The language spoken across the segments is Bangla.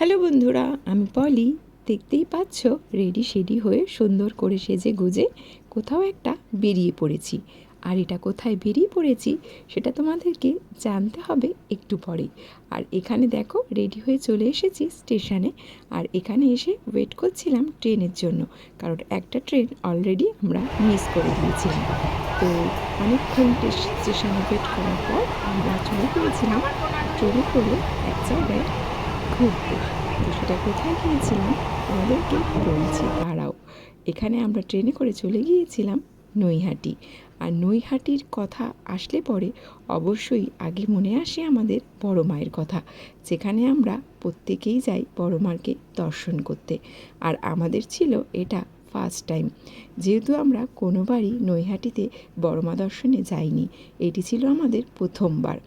হ্যালো বন্ধুরা, আমি পলি। দেখতেই পাচ্ছ, রেডি শেডি হয়ে সুন্দর করে সেজে গুজে কোথাও একটা বেরিয়ে পড়েছি। আর এটা কোথায় বেরিয়ে পড়েছি, সেটা তোমাদেরকে জানতে হবে একটু পরেই। আর এখানে দেখো, রেডি হয়ে চলে এসেছি স্টেশনে। আর এখানে এসে ওয়েট করছিলাম ট্রেনের জন্য, কারণ একটা ট্রেন অলরেডি আমরা মিস করে দিয়েছিলাম। তো অনেকক্ষণ স্টেশনে ওয়েট করার পর আমরা চলে গিয়েছিলাম ট্রেনে করে এক জায়গায় ঘুরতে তো সেটা কোথায় গিয়েছিলাম? আমাদেরকে বলছি, দাঁড়াও। এখানে আমরা ট্রেনে করে চলে গিয়েছিলাম নৈহাটি। আর নৈহাটির কথা আসলে পরে অবশ্যই আগে মনে আসে আমাদের বড় মায়ের কথা, যেখানে আমরা প্রত্যেকেই যাই বড় মাকে দর্শন করতে। আর আমাদের ছিল এটা ফার্স্ট টাইম যেহেতু আমরা কোনোবারই নৈহাটিতে বড়মা দর্শনে যাইনি, এটি ছিল আমাদের প্রথমবার।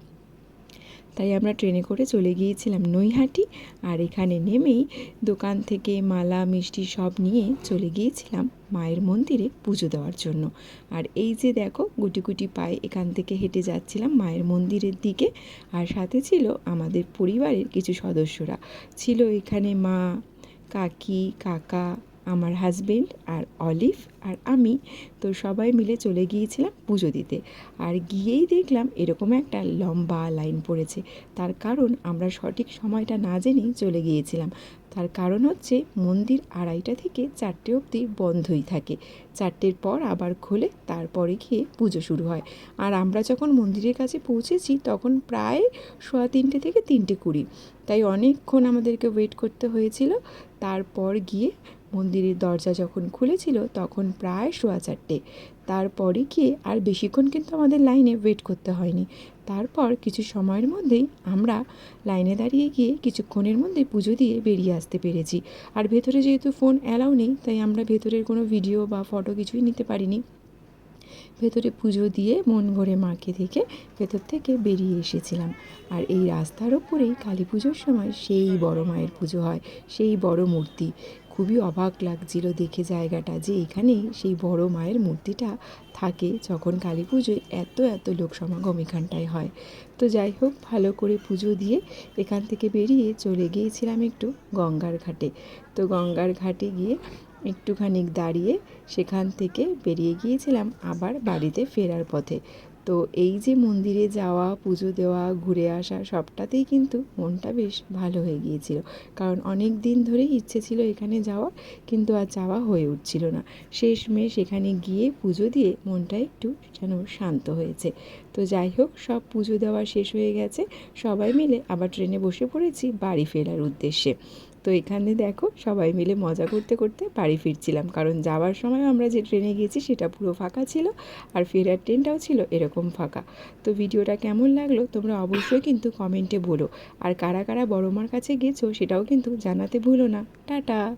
তাই আমরা ট্রেনে করে চলে গিয়েছিলাম নৈহাটি আর এখানে নেমেই দোকান থেকে মালা, মিষ্টি সব নিয়ে চলে গিয়েছিলাম মায়ের মন্দিরে পুজো দেওয়ার জন্য। আর এই যে দেখো, গুটি গুটি পায়ে এখান থেকে হেঁটে যাচ্ছিলাম মায়ের মন্দিরের দিকে আর সাথে ছিল আমাদের পরিবারের কিছু সদস্যরা। ছিল এখানে মা, কাকি, কাকা আমার হাজবেন্ড আর অলিভ আর আমি, তো সবাই মিলে চলে গিয়েছিলাম পুজো দিতে। আর গিয়েই দেখলাম এরকম একটা লম্বা লাইন পড়েছে। তার কারণ আমরা সঠিক সময়টা না জেনেই চলে গিয়েছিলাম। তার কারণ হচ্ছে মন্দির আড়াইটা থেকে চারটে অবধি বন্ধই থাকে। চারটের পর আবার খোলে, তারপরে গিয়ে পুজো শুরু হয়। আর আমরা যখন মন্দিরের কাছে পৌঁছেছি, তখন প্রায় সোয়া তিনটে থেকে তিনটে কুড়ি। তাই অনেকক্ষণ আমাদেরকে ওয়েট করতে হয়েছিল। তারপর গিয়ে মন্দিরের দরজা যখন খুলেছিল, তখন প্রায় সোয়া চারটে। তারপরে গিয়ে আর বেশিক্ষণ কিন্তু আমাদের লাইনে ওয়েট করতে হয়নি। তারপর কিছু সময়ের মধ্যেই আমরা লাইনে দাঁড়িয়ে গিয়ে কিছুক্ষণের মধ্যে পুজো দিয়ে বেরিয়ে আসতে পেরেছি। আর ভেতরে যেহেতু ফোন অ্যালাউ নেই, তাই আমরা ভেতরের কোনো ভিডিও বা ফটো কিছুই নিতে পারিনি। ভেতরে পুজো দিয়ে মন ভরে মাকে দেখে ভেতর থেকে বেরিয়ে এসেছিলাম। আর এই রাস্তার ওপরেই কালী পুজোর সময় সেই বড় মায়ের পুজো হয়, সেই বড় মূর্তি। খুবই অবাক লাগছিল দেখে জায়গাটা যে এখানে সেই বড় মায়ের মূর্তিটা থাকে যখন কালী পুজোয় এত এত লোক সমাগম এখানটায় হয়। তো যাই হোক, ভালো করে পুজো দিয়ে এখান থেকে বেরিয়ে চলে গিয়েছিলাম একটু গঙ্গার ঘাটে। তো গঙ্গার ঘাটে গিয়ে একটুখানি দাঁড়িয়ে সেখান থেকে বেরিয়ে গিয়েছিলাম আবার বাড়িতে ফেরার পথে। তো এই যে মন্দিরে যাওয়া, পুজো দেওয়া, ঘুরে আসা সবটাতেই কিন্তু মনটা বেশ ভালো হয়ে গিয়েছিল। কারণ অনেক দিন ধরেই ইচ্ছে ছিল এখানে যাওয়া কিন্তু আর যাওয়া হয়ে উঠছিল না। শেষমেশ এখানে গিয়ে পুজো দিয়ে মনটা একটু যেন শান্ত হয়েছে। তো যাই হোক, সব পুজো দেওয়া শেষ হয়ে গেছে। সবাই মিলে আবার ট্রেনে বসে পড়েছি বাড়ি ফেরার উদ্দেশ্যে। তো এখানে দেখো সবাই মিলে মজা করতে করতে বাড়ি ফিরছিলাম। কারণ যাওয়ার সময় আমরা যে ট্রেনে গেছি সেটা পুরো ফাঁকা ছিল আর ফেরার ট্রেনটাও ছিল এরকম ফাঁকা। তো ভিডিওটা কেমন লাগল তোমরা অবশ্যই কিন্তু কমেন্টে বলো। আর কারা কারা বড়মার কাছে গেছো সেটাও কিন্তু জানাতে ভুলো না। টাটা!